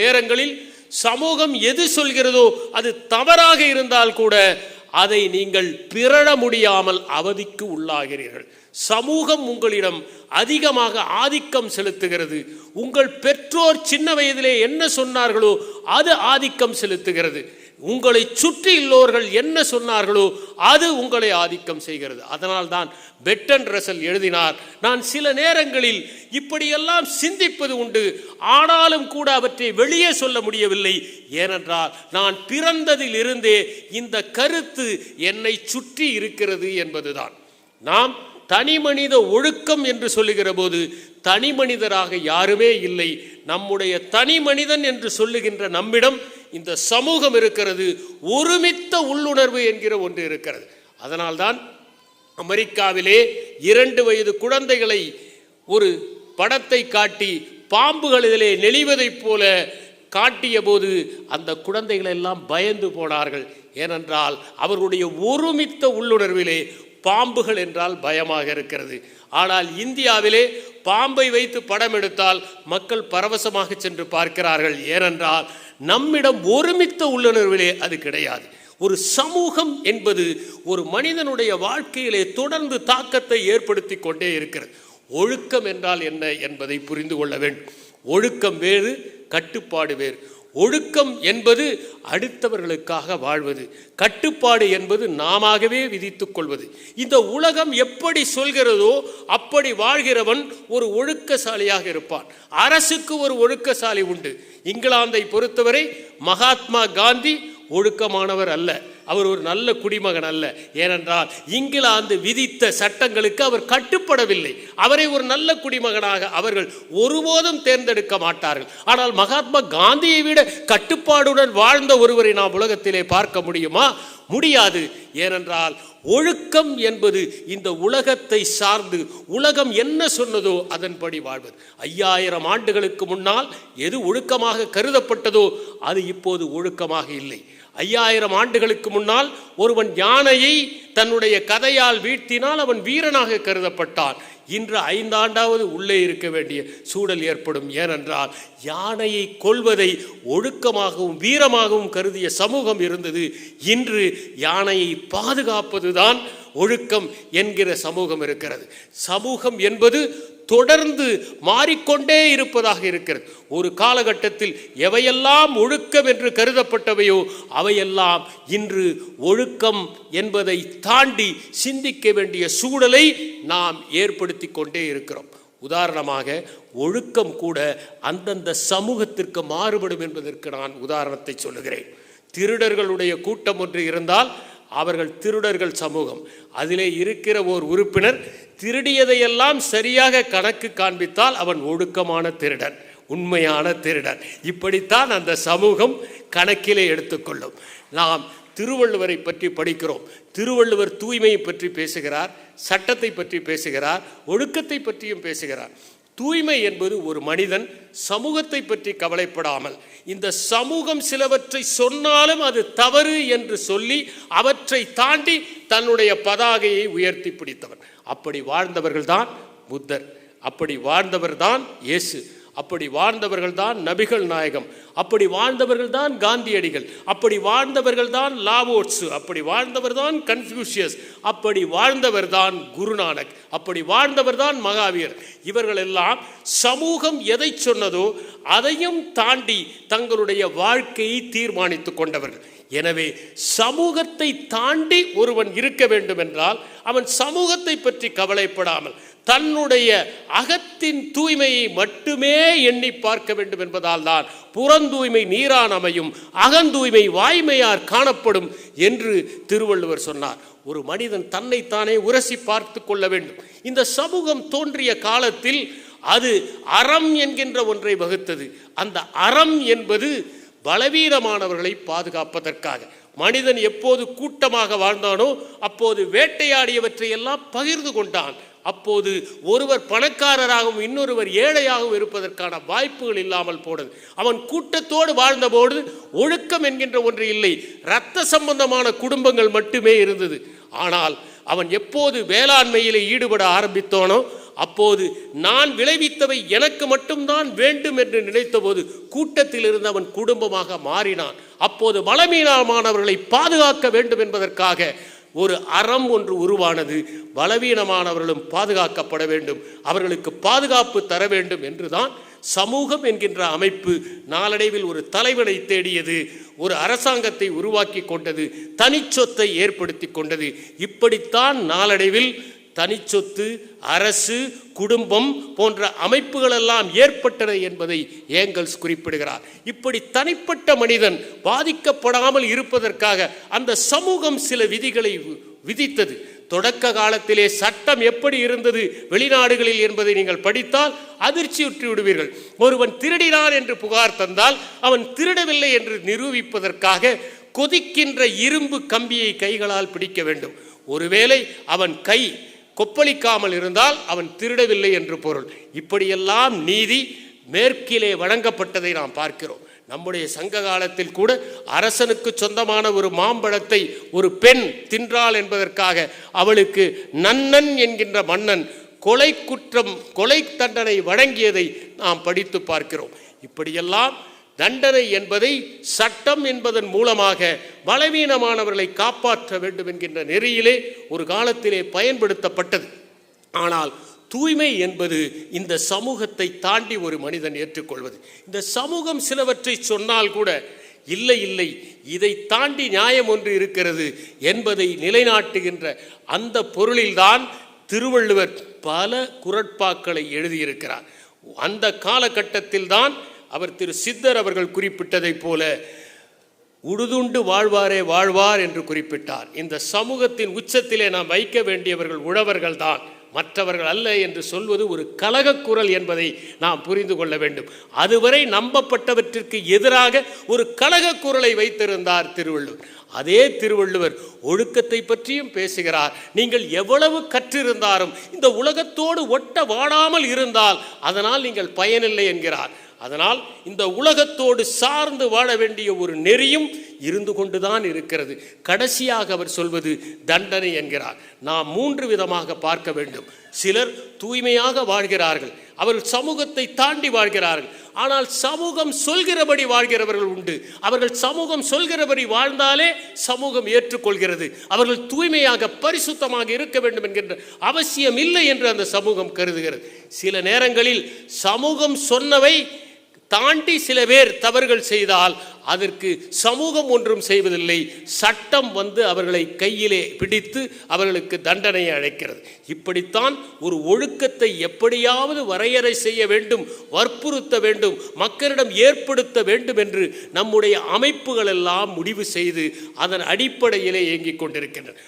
நேரங்களில் சமூகம் எது சொல்கிறதோ அது தவறாக இருந்தால் கூட அதை நீங்கள் பிறழ முடியாமல் அவதிக்கு உள்ளாகிறீர்கள். சமூகம் உங்களிடம் அதிகமாக ஆதிக்கம் செலுத்துகிறது. உங்கள் பெற்றோர் சின்ன வயதிலே என்ன சொன்னார்களோ அது ஆதிக்கம் செலுத்துகிறது. உங்களை சுற்றி உள்ளவர்கள் என்ன சொன்னார்களோ அது உங்களை ஆதிக்கம் செய்கிறது. அதனால் தான் பெட்டன் ரசல் எழுதினார் நான் சில நேரங்களில் இப்படியெல்லாம் சிந்திப்பது உண்டு. ஆனாலும் கூட அவற்றை வெளியே சொல்ல முடியவில்லை. ஏனென்றால் நான் பிறந்ததில் இருந்தே இந்த கருத்து என்னை சுற்றி இருக்கிறது என்பதுதான். நாம் தனி மனித ஒழுக்கம் என்று சொல்லுகிற போது தனி மனிதராக யாருமே இல்லை. நம்முடைய தனி மனிதன் என்று சொல்லுகின்ற நம்மிடம் இந்த சமூகம் இருக்கிறது ஒருமித்த உள்ளுணர்வு என்கிற ஒன்று இருக்கிறது. அதனால்தான் அமெரிக்காவிலே இரண்டு வயது குழந்தைகளை ஒரு படத்தை காட்டி பாம்புகள் இதிலே நெளிவதைப் போல காட்டிய போது அந்த குழந்தைகள் எல்லாம் பயந்து போனார்கள். ஏனென்றால் அவர்களுடைய ஒருமித்த உள்ளுணர்விலே பாம்புகள் என்றால் பயமாக இருக்கிறது. ஆனால் இந்தியாவிலே பாம்பை வைத்து படம் எடுத்தால் மக்கள் பரவசமாக சென்று பார்க்கிறார்கள். ஏனென்றால் நம்மிடம் ஒருமித்த உள்ளுணர்விலே அது கிடையாது. ஒரு சமூகம் என்பது ஒரு மனிதனுடைய வாழ்க்கையிலே தொடர்ந்து தாக்கத்தை ஏற்படுத்தி கொண்டே இருக்கிறது. ஒழுக்கம் என்றால் என்ன என்பதை புரிந்து கொள்ள வேண்டும். ஒழுக்கம் வேறு கட்டுப்பாடு வேறு. ஒழுக்கம் என்பது அடுத்தவர்களுக்காக வாழ்வது. கட்டுப்பாடு என்பது நாமவே விதித்துக் கொள்வது. இந்த உலகம் எப்படி சொல்கிறதோ அப்படி வாழ்கிறவன் ஒரு ஒழுக்கசாலியாக இருப்பான். அரசுக்கு ஒரு ஒழுக்கசாலி உண்டு. இங்கிலாந்தை பொறுத்தவரை மகாத்மா காந்தி ஒழுக்கமானவர் அல்ல. அவர் ஒரு நல்ல குடிமகன் அல்ல. ஏனென்றால் இங்கிலாந்து விதித்த சட்டங்களுக்கு அவர் கட்டுப்படவில்லை. அவரை ஒரு நல்ல குடிமகனாக அவர்கள் ஒருபோதும் தேர்ந்தெடுக்க மாட்டார்கள். ஆனால் மகாத்மா காந்தியை விட கட்டுப்பாடுடன் வாழ்ந்த ஒருவரை நாம் உலகத்திலே பார்க்க முடியுமா? முடியாது. ஏனென்றால் ஒழுக்கம் என்பது இந்த உலகத்தை சார்ந்து உலகம் என்ன சொன்னதோ அதன்படி வாழ்வது. ஐயாயிரம் ஆண்டுகளுக்கு முன்னால் எது ஒழுக்கமாக கருதப்பட்டதோ அது இப்போது ஒழுக்கமாக இல்லை. ஐயாயிரம் ஆண்டுகளுக்கு முன்னால் ஒருவன் யானையை தன்னுடைய கதையால் வீழ்த்தினால் அவன் வீரனாக கருதப்பட்டான். இன்று ஐந்தாண்டாவது உள்ளே இருக்க வேண்டிய சூழல் ஏற்படும். ஏனென்றால் யானையை கொல்வதை ஒழுக்கமாகவும் வீரமாகவும் கருதிய சமூகம் இருந்தது. இன்று யானையை பாதுகாப்பதுதான் ஒழுக்கம் என்கிற சமூகம் இருக்கிறது. சமூகம் என்பது தொடர்ந்து மாறிக்கொண்டே இருப்பதாக இருக்கிறது. ஒரு காலகட்டத்தில் எவையெல்லாம் ஒழுக்கம் என்று கருதப்பட்டவையோ அவையெல்லாம் இன்று ஒழுக்கம் என்பதை தாண்டி சிந்திக்க வேண்டிய சூழலை நாம் ஏற்படுத்தி கொண்டே இருக்கிறோம். உதாரணமாக ஒழுக்கம் கூட அந்தந்த சமூகத்திற்கு மாறுபடும் என்பதற்கு நான் உதாரணத்தை சொல்லுகிறேன். திருடர்களுடைய கூட்டம் ஒன்று இருந்தால் அவர்கள் திருடர்கள் சமூகம். அதிலே இருக்கிற ஓர் உறுப்பினர் திருடியதையெல்லாம் சரியாக கணக்கு காண்பித்தால் அவன் ஒழுக்கமான திருடன் உண்மையான திருடன். இப்படித்தான் அந்த சமூகம் கணக்கிலே எடுத்துக்கொள்ளும். நாம் திருவள்ளுவரை பற்றி படிக்கிறோம். திருவள்ளுவர் தூய்மையை பற்றி பேசுகிறார் சட்டத்தை பற்றி பேசுகிறார் ஒழுக்கத்தை பற்றியும் பேசுகிறார். தூய்மை என்பது ஒரு மனிதன் சமூகத்தை பற்றி கவலைப்படாமல் இந்த சமூகம் சிலவற்றை சொன்னாலும் அது தவறு என்று சொல்லி அவற்றை தாண்டி தன்னுடைய பதாகையை உயர்த்தி பிடித்தவன். அப்படி வாழ்ந்தவர்கள் தான் புத்தர். அப்படி வாழ்ந்தவர் தான் இயேசு. அப்படி வாழ்ந்தவர்கள் தான் நபிகள் நாயகம். அப்படி வாழ்ந்தவர்கள் தான் காந்தியடிகள். அப்படி வாழ்ந்தவர்கள் தான் லாவோட்ஸு. அப்படி வாழ்ந்தவர் தான் கன்ஃபியூஷியஸ். அப்படி வாழ்ந்தவர் தான் குருநானக். அப்படி வாழ்ந்தவர் தான் மகாவீர். இவர்கள் எல்லாம் சமூகம் எதை சொன்னதோ அதையும் தாண்டி தங்களுடைய வாழ்க்கையை தீர்மானித்து கொண்டவர்கள். எனவே சமூகத்தை தாண்டி ஒருவன் இருக்க வேண்டும் என்றால் அவன் சமூகத்தை பற்றி கவலைப்படாமல் தன்னுடைய அகத்தின் தூய்மையை மட்டுமே எண்ணி பார்க்க வேண்டும் என்பதால் தான் புறந்தூய்மை நீரான் அமையும் அகந்தூய்மை வாய்மையார் காணப்படும் என்று திருவள்ளுவர் சொன்னார். ஒரு மனிதன் தன்னைத்தானே உரசி பார்த்து கொள்ள வேண்டும். இந்த சமூகம் தோன்றிய காலத்தில் அது அறம் என்கின்ற ஒன்றை வகுத்தது. அந்த அறம் என்பது பலவீனமானவர்களை பாதுகாப்பதற்காக. மனிதன் எப்போது கூட்டமாக வாழ்ந்தானோ அப்போது வேட்டையாடியவற்றை எல்லாம் பகிர்ந்து கொண்டான். அப்போது ஒருவர் பணக்காரராகவும் இன்னொருவர் ஏழையாகவும் இருப்பதற்கான வாய்ப்புகள் இல்லாமல் போனது. அவன் கூட்டத்தோடு வாழ்ந்தபோது ஒழுக்கம் என்கின்ற ஒன்று இல்லை. இரத்த சம்பந்தமான குடும்பங்கள் மட்டுமே இருந்தது. ஆனால் அவன் எப்போது வேளாண்மையிலே ஈடுபட ஆரம்பித்தானோ அப்போது நான் விளைவித்தவை எனக்கு மட்டும்தான் வேண்டும் என்று நினைத்தபோது கூட்டத்தில் இருந்து அவன் குடும்பமாக மாறினான். அப்போது பலவீனமானவர்களை பாதுகாக்க வேண்டும் என்பதற்காக ஒரு அறம் ஒன்று உருவானது. பலவீனமானவர்களும் பாதுகாக்கப்பட வேண்டும். அவர்களுக்கு பாதுகாப்பு தர வேண்டும் என்றுதான் சமூகம் என்கின்ற அமைப்பு நாளடைவில் ஒரு தலைவனை தேடியது ஒரு அரசாங்கத்தை உருவாக்கி கொண்டது தனிச்சொத்தை ஏற்படுத்தி கொண்டது. இப்படித்தான் நாளடைவில் தனிச்சொத்து அரசு குடும்பம் போன்ற அமைப்புகளெல்லாம் ஏற்பட்டன என்பதை ஏங்கல்ஸ் குறிப்பிடுகிறார். இப்படி தனிப்பட்ட மனிதன் பாதிக்கப்படாமல் இருப்பதற்காக அந்த சமூகம் சில விதிகளை வி- விதித்தது. தொடக்க காலத்திலே சட்டம் எப்படி இருந்தது வெளிநாடுகளில் என்பதை நீங்கள் படித்தால் அதிர்ச்சியுற்றி விடுவீர்கள். ஒருவன் திருடினான் என்று புகார் தந்தால் அவன் திருடவில்லை என்று நிரூபிப்பதற்காக கொதிக்கின்ற இரும்பு கம்பியை கைகளால் பிடிக்க வேண்டும். ஒருவேளை அவன் கை கொப்பளிக்காமல் இருந்தால் அவன் திருடவில்லை என்று பொருள். இப்படியெல்லாம் நீதி மேற்கிலே வழங்கப்பட்டதை நாம் பார்க்கிறோம். நம்முடைய சங்க காலத்தில் கூட அரசனுக்கு சொந்தமான ஒரு மாம்பழத்தை ஒரு பெண் தின்றாள் என்பதற்காக அவளுக்கு நன்னன் என்கின்ற மன்னன் கொலை குற்றம் கொலை தண்டனை வழங்கியதை நாம் படித்து பார்க்கிறோம். இப்படியெல்லாம் தண்டனை என்பதை சட்டம் என்பதன் மூலமாக பலவீனமானவர்களை காப்பாற்ற வேண்டும் என்கின்ற நெறியிலே ஒரு காலத்திலே பயன்படுத்தப்பட்டது. ஆனால் தூய்மை என்பது இந்த சமூகத்தை தாண்டி ஒரு மனிதன் ஏற்றுக்கொள்வது. இந்த சமூகம் சிலவற்றை சொன்னால் கூட இல்லை இல்லை இதை தாண்டி நியாயம் ஒன்று இருக்கிறது என்பதை நிலைநாட்டுகின்ற அந்த பொருளில்தான் திருவள்ளுவர் பல குரட்பாக்களை எழுதியிருக்கிறார். அந்த காலகட்டத்தில் தான் அவர் திரு சித்தர் அவர்கள் குறிப்பிட்டதைப் போல உடுதுண்டு வாழ்வாரே வாழ்வார் என்று குறிப்பிட்டார். இந்த சமூகத்தின் உச்சத்திலே நாம் வைக்க வேண்டியவர்கள் உழவர்கள் தான். மற்றவர்கள் அல்ல என்று சொல்வது ஒரு கலகக்குரல் என்பதை நாம் புரிந்து கொள்ள வேண்டும். அதுவரை நம்பப்பட்டவற்றிற்கு எதிராக ஒரு கலகக்குரலை வைத்திருந்தார் திருவள்ளுவர். அதே திருவள்ளுவர் ஒழுக்கத்தை பற்றியும் பேசுகிறார். நீங்கள் எவ்வளவு கற்றிருந்தாலும் இந்த உலகத்தோடு ஒட்ட வாடாமல் இருந்தால் அதனால் நீங்கள் பயனில்லை என்கிறார். அதனால் இந்த உலகத்தோடு சார்ந்து வாழ வேண்டிய ஒரு நெறியும் இருந்து கொண்டுதான் இருக்கிறது. கடைசியாக அவர் சொல்வது தண்டனை என்கிறார். நாம் மூன்று விதமாக பார்க்க வேண்டும். சிலர் தூய்மையாக வாழ்கிறார்கள். அவர்கள் சமூகத்தை தாண்டி வாழ்கிறார்கள். ஆனால் சமூகம் சொல்கிறபடி வாழ்கிறவர்கள் உண்டு. அவர்கள் சமூகம் சொல்கிறபடி வாழ்ந்தாலே சமூகம் ஏற்றுக்கொள்கிறது. அவர்கள் தூய்மையாக பரிசுத்தமாக இருக்க வேண்டும் என்கின்ற அவசியம் இல்லை என்று அந்த சமூகம் கருதுகிறது. சில நேரங்களில் சமூகம் சொன்னவை தாண்டி சில பேர் தவறுகள் செய்தால் அதற்கு சமூகம் ஒன்றும் செய்வதில்லை. சட்டம் வந்து அவர்களை கையிலே பிடித்து அவர்களுக்கு தண்டனையை அழைக்கிறது இப்படித்தான் ஒரு ஒழுக்கத்தை எப்படியாவது வரையறை செய்ய வேண்டும் வற்புறுத்த வேண்டும் மக்களிடம் ஏற்படுத்த வேண்டும் என்று நம்முடைய அமைப்புகள் எல்லாம் முடிவு செய்து அதன் அடிப்படையிலே இயங்கிக் கொண்டிருக்கின்றன.